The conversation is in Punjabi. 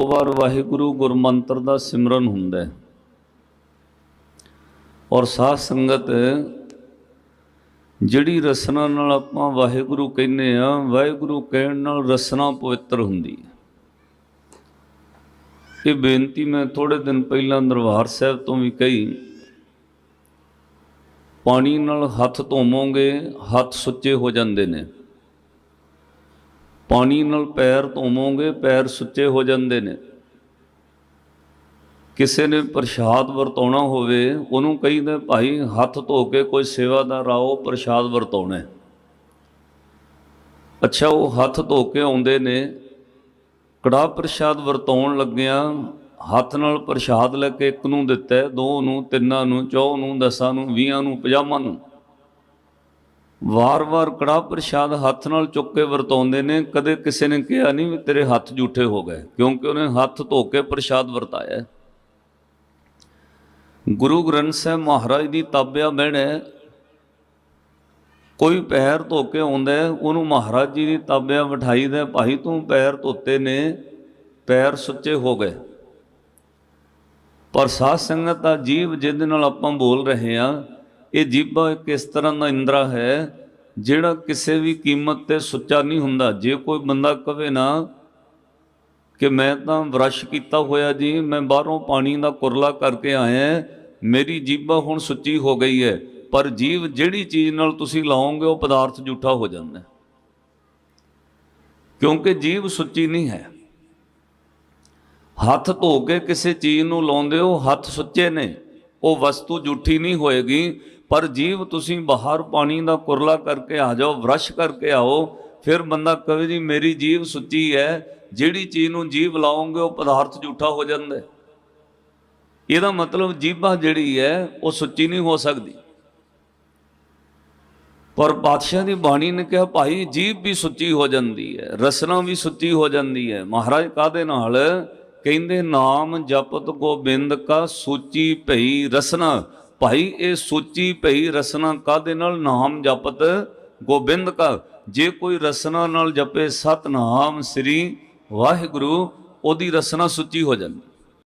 ਦੋ ਵਾਰ ਵਾਹਿਗੁਰੂ ਗੁਰਮੰਤਰ ਦਾ ਸਿਮਰਨ ਹੁੰਦਾ ਹੈ। ਔਰ ਸਾਧ ਸੰਗਤ, ਜਿਹੜੀ ਰਸਨਾ ਨਾਲ ਆਪਾਂ ਵਾਹਿਗੁਰੂ ਕਹਿੰਦੇ ਆ, ਵਾਹਿਗੁਰੂ ਕਹਿਣ ਨਾਲ ਰਸਨਾ ਪਵਿੱਤਰ ਹੁੰਦੀ ਹੈ। ਇਹ ਬੇਨਤੀ ਮੈਂ ਥੋੜੇ ਦਿਨ ਪਹਿਲਾਂ ਦਰਬਾਰ ਸਾਹਿਬ ਤੋਂ ਵੀ ਕਹੀ, ਪਾਣੀ ਨਾਲ ਹੱਥ ਧੋਵੋਗੇ, ਹੱਥ ਸੁੱਚੇ ਹੋ ਜਾਂਦੇ ਨੇ। ਪਾਣੀ ਨਾਲ ਪੈਰ ਧੋਵੋਗੇ, ਪੈਰ ਸੁੱਚੇ ਹੋ ਜਾਂਦੇ ਨੇ। ਕਿਸੇ ਨੇ ਪ੍ਰਸ਼ਾਦ ਵਰਤਾਉਣਾ ਹੋਵੇ, ਉਹਨੂੰ ਕਹਿੰਦੇ, ਭਾਈ, ਹੱਥ ਧੋ ਕੇ ਕੋਈ ਸੇਵਾਦਾਰ ਆਓ, ਪ੍ਰਸ਼ਾਦ ਵਰਤਾਉਣਾ ਅੱਛਾ, ਉਹ ਹੱਥ ਧੋ ਕੇ ਆਉਂਦੇ ਨੇ ਕੜਾ ਪ੍ਰਸ਼ਾਦ ਵਰਤਾਉਣ ਲੱਗਿਆਂ, ਹੱਥ ਨਾਲ ਪ੍ਰਸ਼ਾਦ ਲੈ ਕੇ ਇੱਕ ਨੂੰ ਦਿੱਤਾ, ਦੋ ਨੂੰ, ਤਿੰਨਾਂ ਨੂੰ ਚੌ ਨੂੰ, ਦਸਾਂ ਨੂੰ, ਵੀਹਾਂ ਨੂੰ ਪੰਜਾਹਾਂ ਨੂੰ। ਵਾਰ-ਵਾਰ ਕੜਾ ਪ੍ਰਸ਼ਾਦ ਹੱਥ ਨਾਲ ਚੁੱਕ ਕੇ ਵਰਤਾਉਂਦੇ ਨੇ, ਕਦੇ ਕਿਸੇ ਨੇ ਕਿਹਾ ਨਹੀਂ ਵੀ ਤੇਰੇ ਹੱਥ ਝੂਠੇ ਹੋ ਗਏ, ਕਿਉਂਕਿ ਉਹਨੇ ਹੱਥ ਧੋ ਕੇ ਪ੍ਰਸ਼ਾਦ ਵਰਤਾਇਆ ਗੁਰੂ ਗ੍ਰੰਥ ਸਾਹਿਬ ਮਹਾਰਾਜ ਦੀ ਤਾਬਿਆ ਬਹਿਣ ਕੋਈ ਪੈਰ ਧੋ ਕੇ ਆਉਂਦਾ ਉਹਨੂੰ ਮਹਾਰਾਜ ਜੀ ਦੀ ਤਾਬਿਆ ਬਿਠਾਈਦਾ ਭਾਈ ਤੂੰ ਪੈਰ ਧੋਤੇ ਨੇ, ਪੈਰ ਸੁੱਚੇ ਹੋ ਗਏ। ਪਰ ਸਾਧ ਸੰਗਤ ਦਾ ਜੀਵ ਜਿਹਦੇ ਨਾਲ ਆਪਾਂ ਬੋਲ ਰਹੇ ਆ ਇਹ ਜੀਬਾ ਇੱਕ ਇਸ ਤਰ੍ਹਾਂ ਦਾ ਇੰਦਰਾ ਹੈ, ਜਿਹੜਾ ਕਿਸੇ ਵੀ ਕੀਮਤ ਤੇ ਸੁੱਚਾ ਨਹੀਂ ਹੁੰਦਾ? ਜੇ ਕੋਈ ਬੰਦਾ ਕਵੇ ਨਾ ਕਿ ਮੈਂ ਤਾਂ ਬਰਸ਼ ਕੀਤਾ ਹੋਇਆ ਜੀ, ਮੈਂ ਬਾਹਰੋਂ ਪਾਣੀ ਦਾ ਕੁਰਲਾ ਕਰਕੇ ਆਇਆ, ਮੇਰੀ ਜੀਭਾ ਹੁਣ ਸੁੱਚੀ ਹੋ ਗਈ ਹੈ, ਪਰ ਜੀਵ ਜਿਹੜੀ ਚੀਜ਼ ਨਾਲ ਤੁਸੀਂ ਲਾਓਗੇ, ਉਹ ਪਦਾਰਥ ਝੂਠਾ ਹੋ ਜਾਂਦਾ ਕਿਉਂਕਿ ਜੀਵ ਸੁੱਚੀ ਨਹੀਂ ਹੈ। ਹੱਥ ਧੋ ਕੇ ਕਿਸੇ ਚੀਜ਼ ਨੂੰ ਲਾਉਂਦੇ ਹੋ, ਹੱਥ ਸੁੱਚੇ ਨੇ। ਉਹ ਵਸਤੂ ਝੂਠੀ ਨਹੀਂ ਹੋਏਗੀ, ਪਰ ਜੀਵ ਤੁਸੀਂ ਬਾਹਰ ਪਾਣੀ ਦਾ ਕੁਰਲਾ ਕਰਕੇ ਆ ਜਾਓ ਬ੍ਰਸ਼ ਕਰਕੇ ਆਓ, ਫਿਰ ਬੰਦਾ ਕਹੇ ਜੀ ਮੇਰੀ ਜੀਵ ਸੁੱਚੀ ਹੈ, ਜਿਹੜੀ ਚੀਜ਼ ਨੂੰ ਜੀਵ ਲਾਓਗੇ ਉਹ ਪਦਾਰਥ ਝੂਠਾ ਹੋ ਜਾਂਦਾ ਇਹਦਾ ਮਤਲਬ ਜੀਭਾ ਜਿਹੜੀ ਹੈ, ਉਹ ਸੁੱਚੀ ਨਹੀਂ ਹੋ ਸਕਦੀ। ਪਰ ਪਾਤਸ਼ਾਹ ਦੀ ਬਾਣੀ ਨੇ ਕਿਹਾ, ਭਾਈ ਜੀਭ ਵੀ ਸੁੱਚੀ ਹੋ ਜਾਂਦੀ ਹੈ, ਰਸਨਾ ਵੀ ਸੁੱਚੀ ਹੋ ਜਾਂਦੀ ਹੈ। ਮਹਾਰਾਜ ਕਾਦੇ ਨਾਲ? ਕਹਿੰਦੇ, ਨਾਮ ਜਪਤ ਗੋਬਿੰਦ ਕਾ ਸੂਚੀ ਭਈ ਰਸਨਾ। ਭਾਈ, ਇਹ ਸੂਚੀ ਭਈ ਰਸਨਾ ਕਾਦੇ ਨਾਲ? ਨਾਮ ਜਪਤ ਗੋਬਿੰਦ ਕਾ। ਜੇ ਕੋਈ ਰਸਨਾ ਨਾਲ ਜਪੇ ਸਤਨਾਮ ਸ੍ਰੀ ਵਾਹਿਗੁਰੂ, ਉਹਦੀ ਰਸਨਾ ਸੁੱਚੀ ਹੋ ਜਾਂਦੀ।